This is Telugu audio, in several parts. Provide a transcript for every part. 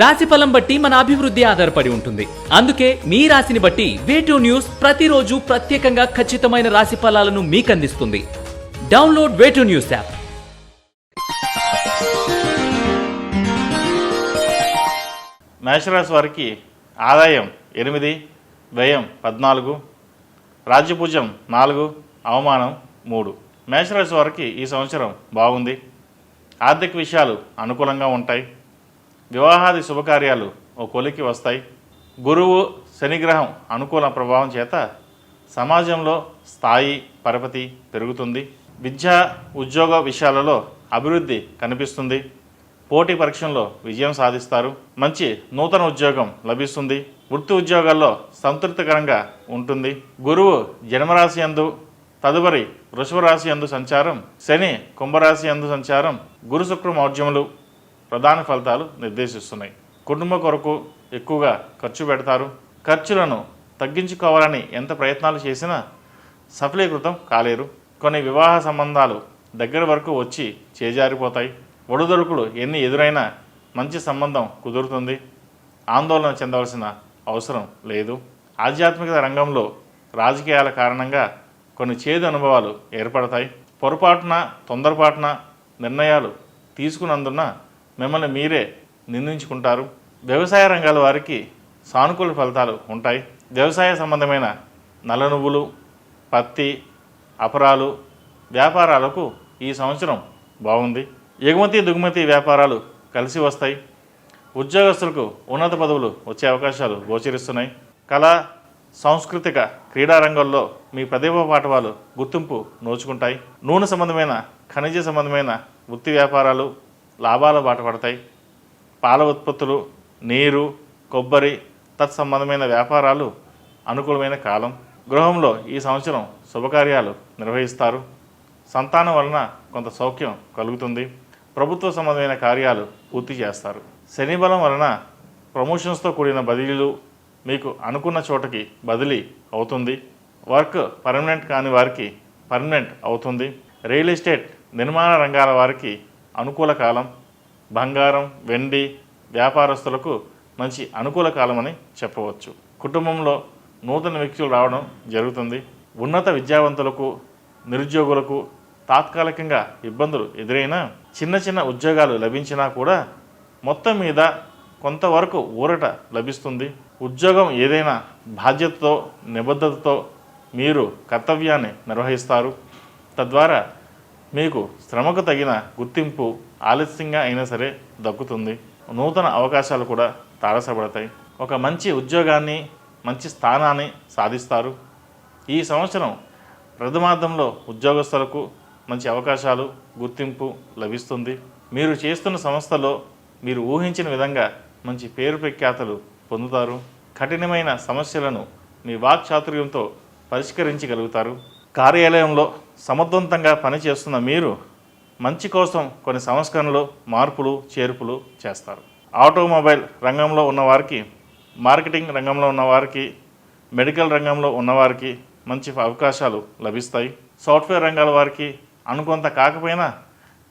రాశి ఫలం బట్టి మన అభివృద్ధి ఆధారపడి ఉంటుంది. అందుకే మీ రాశిని బట్టి వేటూ న్యూస్ ప్రతిరోజు ప్రత్యేకంగా ఖచ్చితమైన రాశి ఫలాలను మీకు అందిస్తుంది డౌన్లోడ్ వేటూ న్యూస్ యాప్ మేషరాశి వారికి ఆదాయం ఎనిమిది వ్యయం పద్నాలుగు రాజ్యపూజ్యం నాలుగు అవమానం మూడు. మేషరాశి వారికి ఈ సంవత్సరం బాగుంది. ఆర్థిక విషయాలు అనుకూలంగా ఉంటాయి. వివాహాది శుభకార్యాలు ఓ కొలికి వస్తాయి. గురువు శనిగ్రహం అనుకూల ప్రభావం చేత సమాజంలో స్థాయి పరపతి పెరుగుతుంది. విద్య ఉద్యోగ విషయాలలో అభివృద్ధి కనిపిస్తుంది. పోటీ పరీక్షల్లో విజయం సాధిస్తారు. మంచి నూతన ఉద్యోగం లభిస్తుంది. వృత్తి ఉద్యోగాల్లో సంతృప్తికరంగా ఉంటుంది. గురువు జన్మరాశి యందు తదుపరి వృషభ రాశి యందు సంచారం శని కుంభరాశి యందు సంచారం గురు శుక్ర మౌర్జములు ప్రధాన ఫలితాలు నిర్దేశిస్తున్నాయి. కుటుంబ కొరకు ఎక్కువగా ఖర్చు పెడతారు. ఖర్చులను తగ్గించుకోవాలని ఎంత ప్రయత్నాలు చేసినా సఫలీకృతం కాలేరు. కొన్ని వివాహ సంబంధాలు దగ్గర వరకు వచ్చి చేజారిపోతాయి. ఒడుదొడుకులు ఎన్ని ఎదురైనా మంచి సంబంధం కుదురుతుంది. ఆందోళన చెందవలసిన అవసరం లేదు. ఆధ్యాత్మిక రంగంలో రాజకీయాల కారణంగా కొన్ని చేదు అనుభవాలు ఏర్పడతాయి. పొరపాటున తొందరపాటున నిర్ణయాలు తీసుకున్నందున మిమ్మల్ని మీరే నిందించుకుంటారు. వ్యవసాయ రంగాల వారికి సానుకూల ఫలితాలు ఉంటాయి. వ్యవసాయ సంబంధమైన నల్ల నువ్వులు పత్తి అపరాలు వ్యాపారాలకు ఈ సంవత్సరం బాగుంది. ఎగుమతి దిగుమతి వ్యాపారాలు కలిసి వస్తాయి. ఉద్యోగస్తులకు ఉన్నత పదవులు వచ్చే అవకాశాలు గోచరిస్తున్నాయి. కళ సాంస్కృతిక క్రీడా రంగంలో మీ ప్రతిభ పాఠవాలు గుర్తింపు నోచుకుంటాయి. నూనె సంబంధమైన ఖనిజ సంబంధమైన వృత్తి వ్యాపారాలు లాభాల బాట పడతాయి. పాల ఉత్పత్తులు నీరు కొబ్బరి తత్సంబంధమైన వ్యాపారాలు అనుకూలమైన కాలం. గృహంలో ఈ సంవత్సరం శుభకార్యాలు నిర్వహిస్తారు. సంతానం వలన కొంత సౌఖ్యం కలుగుతుంది. ప్రభుత్వ సంబంధమైన కార్యాలు పూర్తి చేస్తారు. శని బలం వలన ప్రమోషన్స్తో కూడిన బదిలీలు మీకు అనుకున్న చోటకి బదిలీ అవుతుంది. వర్క్ పర్మనెంట్ కాని వారికి పర్మనెంట్ అవుతుంది. రియల్ ఎస్టేట్ నిర్మాణ రంగాల వారికి అనుకూల కాలం బంగారం వెండి వ్యాపారస్తులకు మంచి అనుకూల కాలమని చెప్పవచ్చు. కుటుంబంలో నూతన వ్యక్తులు రావడం జరుగుతుంది. ఉన్నత విద్యావంతులకు నిరుద్యోగులకు తాత్కాలికంగా ఇబ్బందులు ఎదురైనా చిన్న చిన్న ఉద్యోగాలు లభించినా కూడా మొత్తం మీద కొంతవరకు ఊరట లభిస్తుంది. ఉద్యోగం ఏదైనా బాధ్యతతో నిబద్ధతతో మీరు కర్తవ్యాన్ని నిర్వహిస్తారు. తద్వారా మీకు శ్రమకు తగిన గుర్తింపు ఆలస్యంగా అయినా సరే దక్కుతుంది. నూతన అవకాశాలు కూడా తారసపడతాయి. ఒక మంచి ఉద్యోగాన్ని మంచి స్థానాన్ని సాధిస్తారు. ఈ సంవత్సరం ప్రథమార్థంలో ఉద్యోగస్తులకు మంచి అవకాశాలు గుర్తింపు లభిస్తుంది. మీరు చేస్తున్న సంస్థలో మీరు ఊహించిన విధంగా మంచి పేరు ప్రఖ్యాతలు పొందుతారు. కఠినమైన సమస్యలను మీ వాక్చాతుర్యంతో పరిష్కరించగలుగుతారు. కార్యాలయంలో సమర్థవంతంగా పనిచేస్తున్న మీరు మంచి కోసం కొన్ని సంస్కరణలు మార్పులు చేర్పులు చేస్తారు. ఆటోమొబైల్ రంగంలో ఉన్నవారికి మార్కెటింగ్ రంగంలో ఉన్నవారికి మెడికల్ రంగంలో ఉన్నవారికి మంచి అవకాశాలు లభిస్తాయి. సాఫ్ట్వేర్ రంగాల వారికి అనుకొంత కాకపోయినా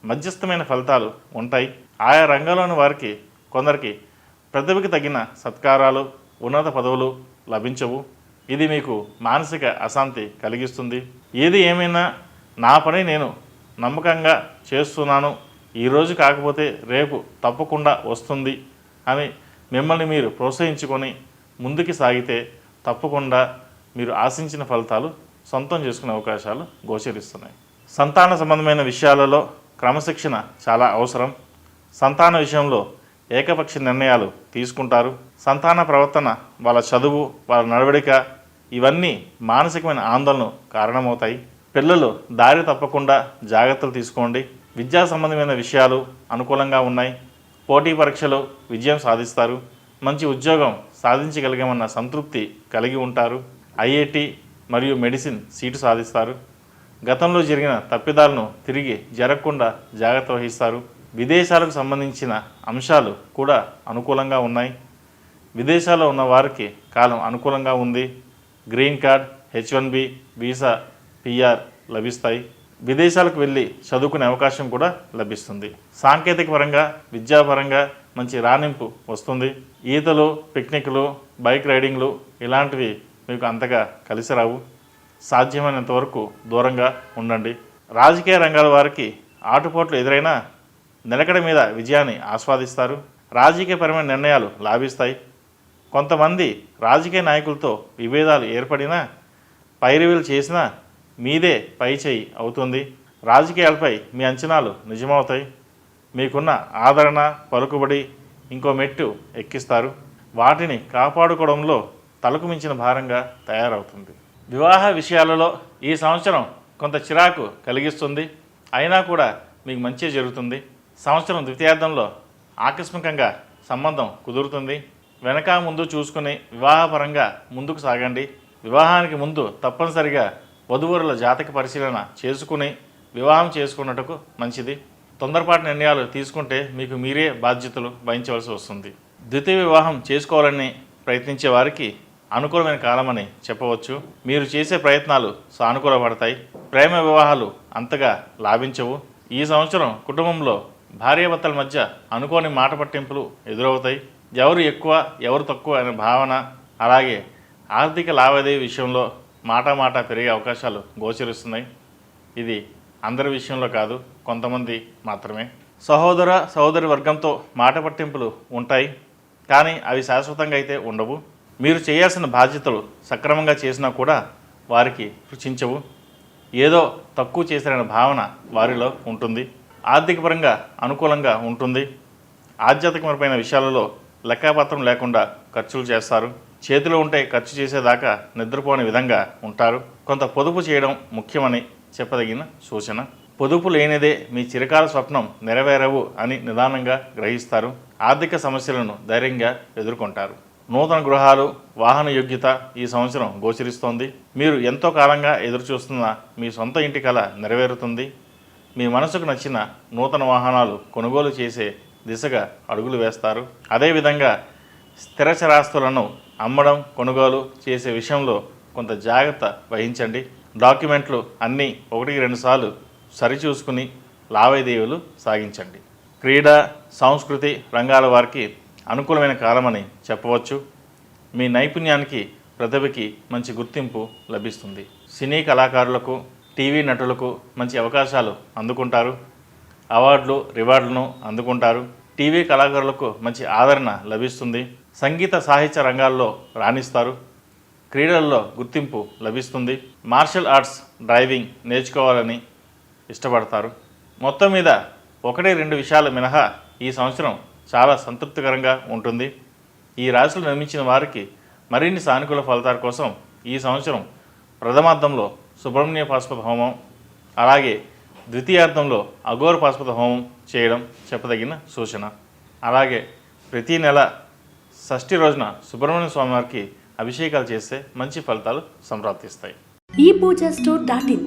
మధ్యస్థమైన ఫలితాలు ఉంటాయి. ఆయా రంగాల్లోని వారికి కొందరికి ప్రతిభకి తగిన సత్కారాలు ఉన్నత పదవులు లభించవు. ఇది మీకు మానసిక అశాంతి కలిగిస్తుంది. ఏది ఏమైనా నా పని నేను నమ్మకంగా చేస్తున్నాను. ఈరోజు కాకపోతే రేపు తప్పకుండా వస్తుంది అని మిమ్మల్ని మీరు ప్రోత్సహించుకొని ముందుకు సాగితే తప్పకుండా మీరు ఆశించిన ఫలితాలు సొంతం చేసుకునే అవకాశాలు గోచరిస్తున్నాయి. సంతాన సంబంధమైన విషయాలలో క్రమశిక్షణ చాలా అవసరం. సంతాన విషయంలో ఏకపక్ష నిర్ణయాలు తీసుకుంటారు. సంతాన ప్రవర్తన వాళ్ళ చదువు వాళ్ళ నడవడిక ఇవన్నీ మానసికమైన ఆందోళన కారణమవుతాయి. పిల్లలు దారి తప్పకుండా జాగ్రత్తలు తీసుకోండి. విద్యా సంబంధమైన విషయాలు అనుకూలంగా ఉన్నాయి. పోటీ పరీక్షలో విజయం సాధిస్తారు. మంచి ఉద్యోగం సాధించగలిగామన్న సంతృప్తి కలిగి ఉంటారు. ఐఐటి మరియు మెడిసిన్ సీటు సాధిస్తారు. గతంలో జరిగిన తప్పిదాలను తిరిగి జరగకుండా జాగ్రత్త వహిస్తారు. విదేశాలకు సంబంధించిన అంశాలు కూడా అనుకూలంగా ఉన్నాయి. విదేశాల్లో ఉన్న వారికి కాలం అనుకూలంగా ఉంది. Green card H one B visa PR లభిస్తాయి. విదేశాలకు వెళ్ళి చదువుకునే అవకాశం కూడా లభిస్తుంది. సాంకేతిక పరంగా విద్యాపరంగా మంచి రాణింపు వస్తుంది. ఈతలు పిక్నిక్లు బైక్ రైడింగ్లు ఇలాంటివి మీకు అంతగా కలిసి రావు. సాధ్యమైనంత వరకు దూరంగా ఉండండి. రాజకీయ రంగాల వారికి ఆటుపోట్లు ఎదురైనా నిలకడ మీద విజయాన్ని ఆస్వాదిస్తారు. రాజకీయపరమైన నిర్ణయాలు లాభిస్తాయి. కొంతమంది రాజకీయ నాయకులతో విభేదాలు ఏర్పడినా పైరవీలు చేసినా మీదే పై చేయి అవుతుంది. రాజకీయాలపై మీ అంచనాలు నిజమవుతాయి. మీకున్న ఆదరణ పలుకుబడి ఇంకో మెట్టు ఎక్కిస్తారు. వాటిని కాపాడుకోవడంలో తలకు మించిన భారంగా తయారవుతుంది. వివాహ విషయాలలో ఈ సంవత్సరం కొంత చిరాకు కలిగిస్తుంది. అయినా కూడా మీకు మంచి జరుగుతుంది. సంవత్సరం ద్వితీయార్థంలో ఆకస్మికంగా సంబంధం కుదురుతుంది. వెనక ముందు చూసుకుని వివాహపరంగా ముందుకు సాగండి. వివాహానికి ముందు తప్పనిసరిగా వధువరుల జాతక పరిశీలన చేసుకుని వివాహం చేసుకున్నట్టుకు మంచిది. తొందరపాటు నిర్ణయాలు తీసుకుంటే మీకు మీరే బాధ్యతలు వహించవలసి వస్తుంది. ద్వితీయ వివాహం చేసుకోవాలని ప్రయత్నించే వారికి అనుకూలమైన కాలమని చెప్పవచ్చు. మీరు చేసే ప్రయత్నాలు సానుకూలపడతాయి. ప్రేమ వివాహాలు అంతగా లాభించవు. ఈ సంవత్సరం కుటుంబంలో భార్యాభర్తల మధ్య అనుకోని మాట పట్టింపులు ఎదురవుతాయి. ఎవరు ఎక్కువ ఎవరు తక్కువ అనే భావన అలాగే ఆర్థిక లావాదేవీ విషయంలో మాట మాట పెరిగే అవకాశాలు గోచరిస్తున్నాయి. ఇది అందరి విషయంలో కాదు కొంతమంది మాత్రమే. సహోదర సహోదరి వర్గంతో మాట పట్టింపులు ఉంటాయి కానీ అవి శాశ్వతంగా అయితే ఉండవు. మీరు చేయాల్సిన బాధ్యతలు సక్రమంగా చేసినా కూడా వారికి రుచించవు. ఏదో తక్కువ చేశారనే భావన వారిలో ఉంటుంది. ఆర్థికపరంగా అనుకూలంగా ఉంటుంది. ఆధ్యాత్మికమైన విషయాలలో లెక్కాపత్రం లేకుండా ఖర్చులు చేస్తారు. చేతిలో ఉంటే ఖర్చు చేసేదాకా నిద్రపోని విధంగా ఉంటారు. కొంత పొదుపు చేయడం ముఖ్యమని చెప్పదగిన సూచన. పొదుపు లేనిదే మీ చిరకాల స్వప్నం నెరవేరవు అని నిదానంగా గ్రహిస్తారు. ఆర్థిక సమస్యలను ధైర్యంగా ఎదుర్కొంటారు. నూతన గృహాలు వాహన యోగ్యత ఈ సంవత్సరం గోచరిస్తోంది. మీరు ఎంతో కాలంగా ఎదురుచూస్తున్న మీ సొంత ఇంటి కల నెరవేరుతుంది. మీ మనసుకు నచ్చిన నూతన వాహనాలు కొనుగోలు చేసే దిశగా అడుగులు వేస్తారు. అదేవిధంగా స్థిర చరాస్తులను అమ్మడం కొనుగోలు చేసే విషయంలో కొంత జాగ్రత్త వహించండి. డాక్యుమెంట్లు అన్నీ ఒకటికి రెండుసార్లు సరిచూసుకుని లావాదేవీలు సాగించండి. క్రీడా సంస్కృతి రంగాల వారికి అనుకూలమైన కాలమని చెప్పవచ్చు. మీ నైపుణ్యానికి ప్రతిభకి మంచి గుర్తింపు లభిస్తుంది. సినీ కళాకారులకు టీవీ నటులకు మంచి అవకాశాలు అందుకుంటారు. అవార్డులు రివార్డులను అందుకుంటారు. టీవీ కళాకారులకు మంచి ఆదరణ లభిస్తుంది. సంగీత సాహిత్య రంగాల్లో రాణిస్తారు. క్రీడల్లో గుర్తింపు లభిస్తుంది. మార్షల్ ఆర్ట్స్ డ్రైవింగ్ నేర్చుకోవాలని ఇష్టపడతారు. మొత్తం మీద ఒకటి రెండు విషయాలు మినహా ఈ సంవత్సరం చాలా సంతృప్తికరంగా ఉంటుంది. ఈ రాశులు నిర్మించిన వారికి మరిన్ని సానుకూల ఫలితాల కోసం ఈ సంవత్సరం ప్రథమార్థంలో సుబ్రహ్మణ్య పాశుపత హోమం అలాగే ద్వితీయార్థంలో అఘోర పాశుపత హోమం చేయడం చెప్పదగిన సూచన. అలాగే ప్రతి నెల షష్ఠి రోజున సుబ్రహ్మణ్య స్వామివారికి అభిషేకాలు చేస్తే మంచి ఫలితాలు సంప్రాప్తిస్తాయి. ఈ పూజా స్టోర్ డాట్ ఇన్.